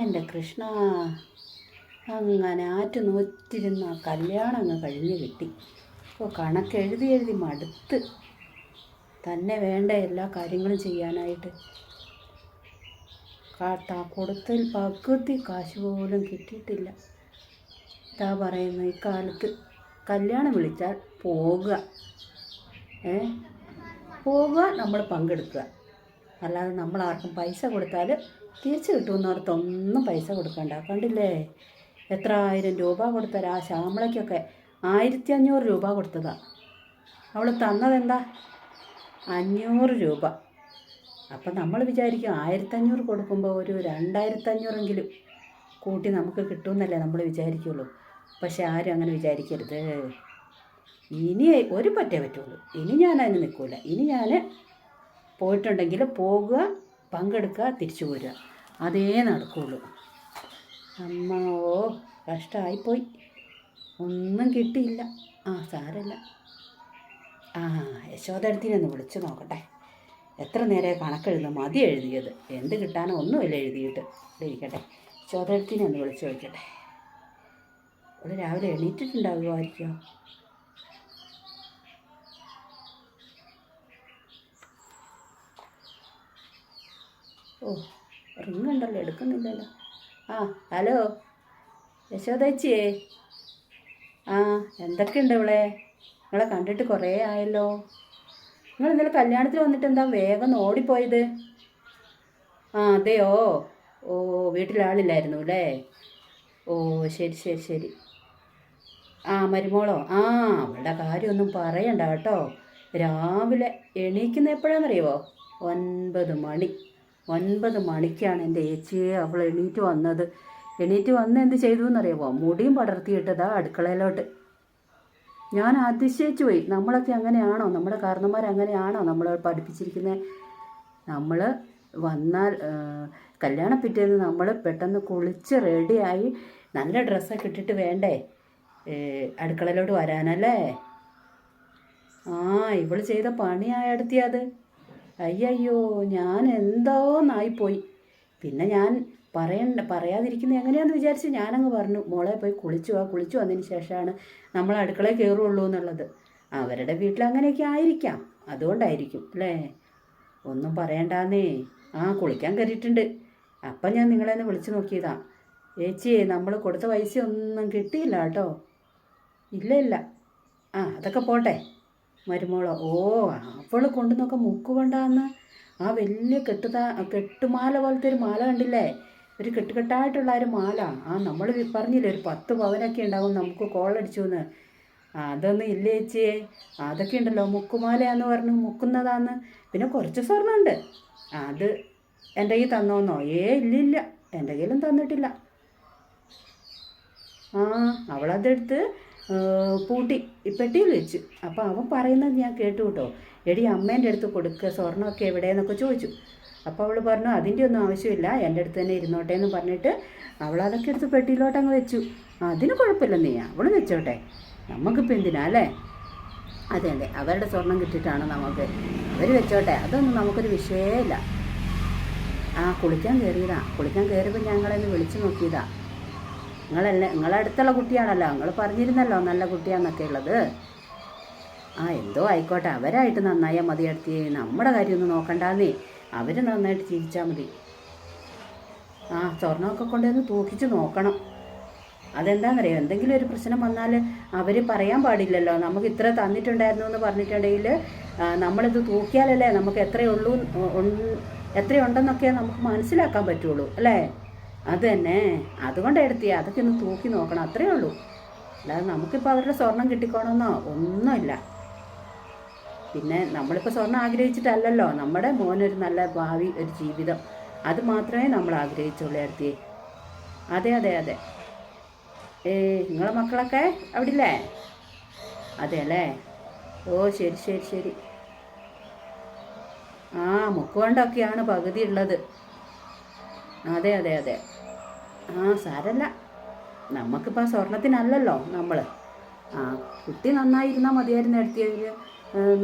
എന്റെ കൃഷ്ണ. അങ്ങനെ ആറ്റ് നോറ്റിരുന്ന കല്യാണം അങ്ങ് കഴിഞ്ഞ് കിട്ടി. ഇപ്പോൾ കണക്ക് എഴുതി എഴുതി മടുത്ത്. തന്നെ വേണ്ട എല്ലാ കാര്യങ്ങളും ചെയ്യാനായിട്ട്. കാട്ടാ കൊടുത്തിൽ പകുതി കാശ് പോലും കിട്ടിയിട്ടില്ല. ഇതാ പറയുന്നു ഇക്കാലത്ത് കല്യാണം വിളിച്ചാൽ പോകുക ഏ? പോകുക നമ്മൾ പങ്കെടുക്കുക. അല്ലാതെ നമ്മൾ ആർക്കും പൈസ കൊടുത്താൽ തിരിച്ചു കിട്ടുമെന്നോർത്തൊന്നും പൈസ കൊടുക്കണ്ട. കണ്ടില്ലേ? എത്ര ആയിരം രൂപ കൊടുത്തരാ. ആ ശ്യാമളയ്ക്കൊക്കെ ആയിരത്തി അഞ്ഞൂറ് രൂപ കൊടുത്തതാ. അവൾ തന്നതെന്താ? അഞ്ഞൂറ് രൂപ. അപ്പം നമ്മൾ വിചാരിക്കും ആയിരത്തഞ്ഞൂറ് കൊടുക്കുമ്പോൾ ഒരു രണ്ടായിരത്തഞ്ഞൂറെങ്കിലും കൂട്ടി നമുക്ക് കിട്ടുമെന്നല്ലേ നമ്മൾ വിചാരിക്കുള്ളൂ. പക്ഷെ ആരും അങ്ങനെ വിചാരിക്കരുത്. ഇനി ഒരു പറ്റേ പറ്റുള്ളൂ. ഇനി ഞാൻ അതിന് നിൽക്കില്ല ഇനി ഞാൻ പോയിട്ടുണ്ടെങ്കിൽ പോകുക പങ്കെടുക്കുക തിരിച്ചു പോരുക അതേ നടക്കുള്ളൂ. അമ്മ ഓ കഷ്ടമായിപ്പോയി ഒന്നും കിട്ടിയില്ല. ആ സാരല്ല ആ യശോദരത്തിനെ ഒന്ന് വിളിച്ചു നോക്കട്ടെ. എത്ര നേരെ കണക്കെഴുതും മതി എഴുതിയത്. എന്ത് കിട്ടാനോ ഒന്നുമില്ല എഴുതിയിട്ട്. ഇരിക്കട്ടെ. യശോദരത്തിനെ ഒന്ന് വിളിച്ചു നോക്കട്ടെ അവിടെ രാവിലെ എണീറ്റിട്ടുണ്ടാകുമായിരിക്കുമോ ഓ റിങ് ഉണ്ടല്ലോ എടുക്കുന്നില്ലല്ലോ. ആ ഹലോ യശോദച്ചിയേ ആ എന്തൊക്കെയുണ്ട് ഇവിടെ നിങ്ങളെ കണ്ടിട്ട് കുറേ ആയല്ലോ. നിങ്ങൾ ഇന്നലെ കല്യാണത്തിൽ വന്നിട്ട് എന്താ വേഗം ഓടിപ്പോയത്? ആ അതെയോ? ഓ വീട്ടിലാളില്ലായിരുന്നു അല്ലേ? ഓ ശരി ശരി ശരി. ആ മരുമോളോ? ആ അവളുടെ കാര്യമൊന്നും പറയണ്ട കേട്ടോ. രാവിലെ എണീക്കുന്ന എപ്പോഴാണെന്നറിയുമോ ഒൻപത് മണി. ഒൻപത് മണിക്കാണ് എന്റെ ഏച്ചിയെ അവൾ എണീറ്റ് വന്നത്. എണീറ്റ് വന്ന് എന്ത് ചെയ്തു എന്നറിയാമോ മുടിയും പടർത്തിയിട്ടതാ അടുക്കളയിലോട്ട്. ഞാൻ അതിശയിച്ചു പോയി. നമ്മളൊക്കെ അങ്ങനെയാണോ? നമ്മുടെ കാരണന്മാർ അങ്ങനെയാണോ നമ്മൾ പഠിപ്പിച്ചിരിക്കുന്നത് നമ്മൾ വന്നാൽ കല്യാണ പിറ്റേന്ന് നമ്മൾ പെട്ടെന്ന് കുളിച്ച് റെഡിയായി നല്ല ഡ്രസ്സൊക്കെ ഇട്ടിട്ട് വേണ്ടേ? അടുക്കളയിലോട്ട് വരാനല്ലേ? ആ ഇവൾ ചെയ്ത പണിയായടുത്തി അത് അയ്യയ്യോ ഞാൻ എന്തോന്നായിപ്പോയി പിന്നെ ഞാൻ പറയണ്ട പറയാതിരിക്കുന്ന എങ്ങനെയാന്ന് വിചാരിച്ച് ഞാനങ്ങ് പറഞ്ഞു മോളെ പോയി കുളിച്ചു ആ കുളിച്ചു വന്നതിന് ശേഷമാണ് നമ്മൾ അടുക്കളയിൽ കയറുള്ളൂ എന്നുള്ളത്. അവരുടെ വീട്ടിൽ അങ്ങനെയൊക്കെ ആയിരിക്കാം അതുകൊണ്ടായിരിക്കും അല്ലേ? ഒന്നും പറയണ്ടാന്നേ ആ കുളിക്കാൻ കയറിയിട്ടുണ്ട് അപ്പം ഞാൻ നിങ്ങളെ ഒന്ന് വിളിച്ചു നോക്കിയതാ. ചേച്ചിയെ നമ്മൾ കൊടുത്ത പൈസ ഒന്നും കിട്ടിയില്ല കേട്ടോ. ഇല്ല ഇല്ല. ആ അതൊക്കെ പോട്ടെ. മരുമോളോ ഓ അവൾ കൊണ്ടുവന്നൊക്കെ മുക്ക് കൊണ്ടാന്ന്. ആ വലിയ കെട്ടുതാ കെട്ടുമാല പോലത്തെ ഒരു മാല കണ്ടില്ലേ? ഒരു കെട്ടുകെട്ടായിട്ടുള്ള ഒരു മാല. ആ നമ്മൾ പറഞ്ഞില്ലേ ഒരു പത്ത് പവനൊക്കെ ഉണ്ടാവും നമുക്ക് കോളടിച്ചു എന്ന് അതൊന്നും ഇല്ല ചേച്ചിയെ അതൊക്കെ ഉണ്ടല്ലോ മുക്കുമാലയാന്ന് പറഞ്ഞു മുക്കുന്നതാന്ന്. പിന്നെ കുറച്ച് സ്വർണമുണ്ട് അത് എന്റെ കയ്യിൽ തന്നോന്നോ? ഏ ഇല്ല ഇല്ല. എന്റെ കയ്യിലും തന്നിട്ടില്ല. ആ അവളതെടുത്ത് പൂട്ടി. പെട്ടിയിൽ വെച്ച്. അപ്പോൾ അവൻ പറയുന്നത് ഞാൻ കേട്ടു കേട്ടോ. എടി അമ്മേന്റെ അടുത്ത് കൊടുക്കുക സ്വർണമൊക്കെ എവിടെയെന്നൊക്കെ ചോദിച്ചു. അപ്പോൾ അവൾ പറഞ്ഞു അതിന്റെ ഒന്നും ആവശ്യമില്ല എന്റെ അടുത്ത് തന്നെ ഇരുന്നോട്ടെ എന്ന് പറഞ്ഞിട്ട് അവൾ അതൊക്കെ എടുത്ത് പെട്ടിയിലോട്ട് അങ്ങ് വെച്ചു. അതിന് കുഴപ്പമില്ല നീ അവൾ വെച്ചോട്ടെ. നമുക്കിപ്പോൾ എന്തിനാ അല്ലേ? അതെ അതെ. അവരുടെ സ്വർണം കിട്ടിയിട്ടാണ് നമുക്ക്. അവർ വെച്ചോട്ടെ. അതൊന്നും നമുക്കൊരു വിഷയമേ ഇല്ല. ആ കുളിക്കാൻ കയറിയതാ. കുളിക്കാൻ കയറിയപ്പോൾ ഞങ്ങളെന്ന് വിളിച്ചു നോക്കിയതാ. നിങ്ങളല്ലേ നിങ്ങളെ അടുത്തുള്ള കുട്ടിയാണല്ലോ. നിങ്ങൾ പറഞ്ഞിരുന്നല്ലോ നല്ല കുട്ടിയാന്നൊക്കെ ഉള്ളത്. ആ എന്തോ ആയിക്കോട്ടെ. അവരായിട്ട് നന്നായാൽ മതി അടുത്ത്. നമ്മുടെ കാര്യമൊന്നും നോക്കണ്ടെന്നേ. അവർ നന്നായിട്ട് ജീവിച്ചാൽ മതി. ആ സ്വർണമൊക്കെ കൊണ്ടുവന്ന് തൂക്കിച്ച് നോക്കണം. അതെന്താണെന്നറിയോ എന്തെങ്കിലും ഒരു പ്രശ്നം വന്നാൽ അവർ പറയാൻ പാടില്ലല്ലോ. നമുക്ക് ഇത്ര തന്നിട്ടുണ്ടായിരുന്നു എന്ന് പറഞ്ഞിട്ടുണ്ടെങ്കിൽ നമ്മളിത് തൂക്കിയാലല്ലേ നമുക്ക് എത്രയുള്ളൂ എത്രയുണ്ടെന്നൊക്കെ നമുക്ക് മനസ്സിലാക്കാൻ പറ്റുള്ളൂ അല്ലേ? അത് തന്നെ അതുകൊണ്ട് എടുത്തി അതൊക്കെ ഒന്ന് തൂക്കി നോക്കണം. അത്രയേ ഉള്ളൂ. അല്ലാതെ നമുക്കിപ്പോൾ അവരുടെ സ്വർണം കിട്ടിക്കോണമെന്നോ ഒന്നുമില്ല. പിന്നെ നമ്മളിപ്പോൾ സ്വർണം ആഗ്രഹിച്ചിട്ടല്ലല്ലോ. നമ്മുടെ മോനൊരു നല്ല ഭാവി ഒരു ജീവിതം. അത് മാത്രമേ നമ്മൾ ആഗ്രഹിച്ചുള്ളൂ എടുത്തിയെ. അതെ അതെ അതെ. ഏ നിങ്ങളെ മക്കളൊക്കെ അവിടെ ഇല്ലേ അതെ അല്ലേ? ഓ ശരി ശരി ശരി. ആ മുക്കുകൊണ്ടൊക്കെയാണ് പകുതി ഉള്ളത് അതെ അതെ അതെ. ആ സാരല്ല. നമുക്കിപ്പോൾ സ്വർണത്തിനല്ലല്ലോ നമ്മൾ ആ കുട്ടി നന്നായിരുന്നാൽ മതിയായിരുന്നു എടുത്തിയവർ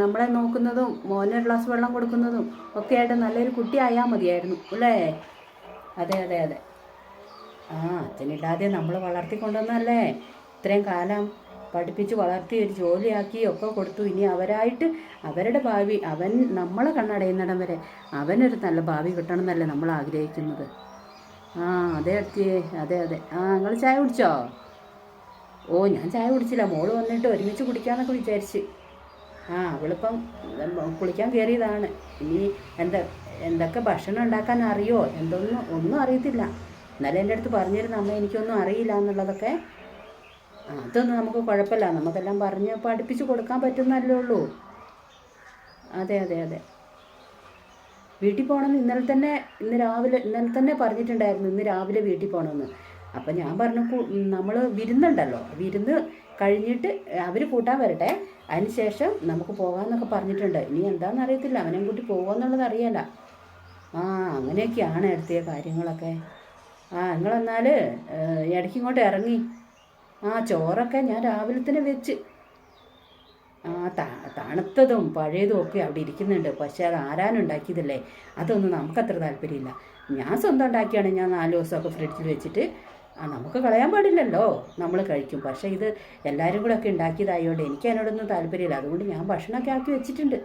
നമ്മളെ നോക്കുന്നതും മോനെ ഗ്ലാസ് വെള്ളം കൊടുക്കുന്നതും ഒക്കെ ആയിട്ട് നല്ലൊരു കുട്ടി ആയാൽ മതിയായിരുന്നു അല്ലേ? അതെ അതെ അതെ. ആ അച്ഛനില്ലാതെ നമ്മൾ വളർത്തിക്കൊണ്ടുവന്നല്ലേ ഇത്രയും കാലം പഠിപ്പിച്ച് വളർത്തി ഒരു ജോലിയാക്കി ഒക്കെ കൊടുത്തു. ഇനി അവരായിട്ട് അവരുടെ ഭാവി അവൻ നമ്മളെ കണ്ണടയുന്നിടം വരെ അവനൊരു നല്ല ഭാവി കിട്ടണം എന്നല്ലേ നമ്മൾ ആഗ്രഹിക്കുന്നത്. ആ അതെ എത്തിയേ അതെ അതെ. ആ നിങ്ങൾ ചായ കുടിച്ചോ? ഓ ഞാൻ ചായ കുടിച്ചില്ല. മോൾ വന്നിട്ട് ഒരുമിച്ച് കുടിക്കാന്നൊക്കെ വിചാരിച്ച്. ആ അവളിപ്പം കുളിക്കാൻ കയറിയതാണ് ഇനി എന്താ എന്തൊക്കെ ഭക്ഷണം ഉണ്ടാക്കാൻ അറിയോ? എന്തൊന്നും ഒന്നും അറിയത്തില്ല. എന്നാലും എന്റെ അടുത്ത് പറഞ്ഞിരുന്നു അമ്മ എനിക്കൊന്നും അറിയില്ല എന്നുള്ളതൊക്കെ. അതൊന്നും നമുക്ക് കുഴപ്പമില്ല. നമുക്കെല്ലാം പറഞ്ഞ് പഠിപ്പിച്ച് കൊടുക്കാൻ പറ്റുന്നല്ലേ ഉള്ളൂ. അതെ അതെ അതെ. വീട്ടിൽ പോകണമെന്ന് ഇന്നലെ തന്നെ ഇന്ന് രാവിലെ ഇന്നലെ തന്നെ പറഞ്ഞിട്ടുണ്ടായിരുന്നു ഇന്ന് രാവിലെ വീട്ടിൽ പോകണമെന്ന്. അപ്പം ഞാൻ പറഞ്ഞു നമ്മൾ വിരുന്നുണ്ടല്ലോ വിരുന്ന് കഴിഞ്ഞിട്ട് അവർ കൂട്ടാൻ വരട്ടെ. അതിന് ശേഷം നമുക്ക് പോകാമെന്നൊക്കെ പറഞ്ഞിട്ടുണ്ട്. ഇനി എന്താണെന്ന് അറിയത്തില്ല അവനെയും കൂട്ടി പോകുമെന്നുള്ളത് അറിയാല ആ അങ്ങനെയൊക്കെയാണ് എടുത്തിയ കാര്യങ്ങളൊക്കെ. ആ നിങ്ങളെന്നാൽ ഇടയ്ക്ക് ഇങ്ങോട്ട് ഇറങ്ങി. ആ ചോറൊക്കെ ഞാൻ രാവിലെ തന്നെ വെച്ച്. തണുത്തതും പഴയതും ഒക്കെ അവിടെ ഇരിക്കുന്നുണ്ട്. പക്ഷേ അത് ആരാനുണ്ടാക്കിയതല്ലേ അതൊന്നും നമുക്കത്ര താല്പര്യമില്ല. ഞാൻ സ്വന്തം ഉണ്ടാക്കിയാണ് ഞാൻ നാല് ദിവസമൊക്കെ ഫ്രിഡ്ജിൽ വെച്ചിട്ട്. ആ നമുക്ക് കളയാൻ പാടില്ലല്ലോ. നമ്മൾ കഴിക്കും. പക്ഷേ ഇത് എല്ലാവരും കൂടെ ഒക്കെ ഉണ്ടാക്കിയതായതുകൊണ്ട് എനിക്ക് അതിനോടൊന്നും താല്പര്യമില്ല. അതുകൊണ്ട് ഞാൻ ഭക്ഷണമൊക്കെ ആക്കി വെച്ചിട്ടുണ്ട്.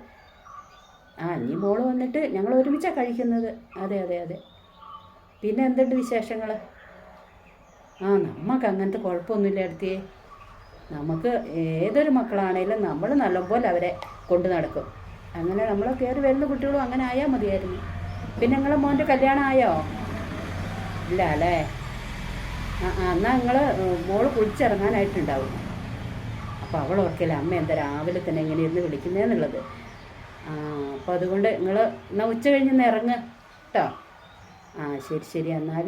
ആ ഇനി മോൾ വന്നിട്ട് ഞങ്ങൾ ഒരുമിച്ചാണ് കഴിക്കുന്നത്. അതെ അതെ അതെ. പിന്നെ എന്തുണ്ട് വിശേഷങ്ങൾ ആ നമുക്ക് അങ്ങനത്തെ കുഴപ്പമൊന്നുമില്ല അടുത്തിയേ നമുക്ക് ഏതൊരു മക്കളാണേലും നമ്മൾ നല്ലപോലെ അവരെ കൊണ്ടു നടക്കും. അങ്ങനെ നമ്മൾ കയറി വരുന്ന കുട്ടികളും അങ്ങനെ ആയാൽ മതിയായിരുന്നു. പിന്നെ നിങ്ങളെ മോന്റെ കല്യാണം ആയോ? ഇല്ല അല്ലേ ആ എന്നാൽ നിങ്ങൾ മോൾ കുളിച്ചിറങ്ങാനായിട്ടുണ്ടാവും. അപ്പോൾ അവൾ ഓർക്കില്ല അമ്മ എന്താ രാവിലെ തന്നെ ഇങ്ങനെ ഇരുന്ന് വിളിക്കുന്നതെന്നുള്ളത് ആ അപ്പോൾ അതുകൊണ്ട് നിങ്ങൾ എന്നാൽ ഉച്ച കഴിഞ്ഞ് ഇറങ്ങ് കേട്ടോ ആ ശരി ശരി. എന്നാൽ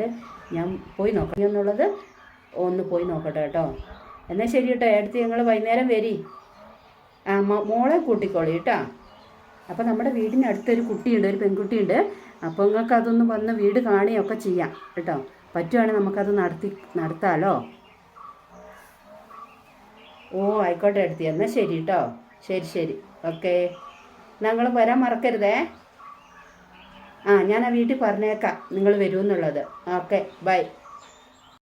ഞാൻ പോയി നോക്കാം എന്നുള്ളത് ഒന്ന് പോയി നോക്കട്ടെ കേട്ടോ എന്നാൽ ശരി കേട്ടോ എടുത്ത് ഞങ്ങൾ വൈകുന്നേരം വരി. ആ മോളെ കൂട്ടിക്കോളി കേട്ടോ അപ്പോൾ നമ്മുടെ വീടിനടുത്തൊരു കുട്ടിയുണ്ട് ഒരു പെൺകുട്ടിയുണ്ട്. അപ്പോൾ നിങ്ങൾക്ക് അതൊന്ന് വന്ന് വീട് കാണുകയൊക്കെ ചെയ്യാം കേട്ടോ പറ്റുവാണെങ്കിൽ നമുക്കത് നടത്തി നടത്താമല്ലോ ഓ ആയിക്കോട്ടെ എടുത്തി എന്നാൽ ശരി കേട്ടോ ശരി ശരി. ഓക്കെ. ഞങ്ങൾ വരാൻ മറക്കരുതേ. ആ ഞാൻ ആ വീട്ടിൽ പറഞ്ഞേക്കാം. നിങ്ങൾ വരുമെന്നുള്ളത് ഓക്കെ ബൈ.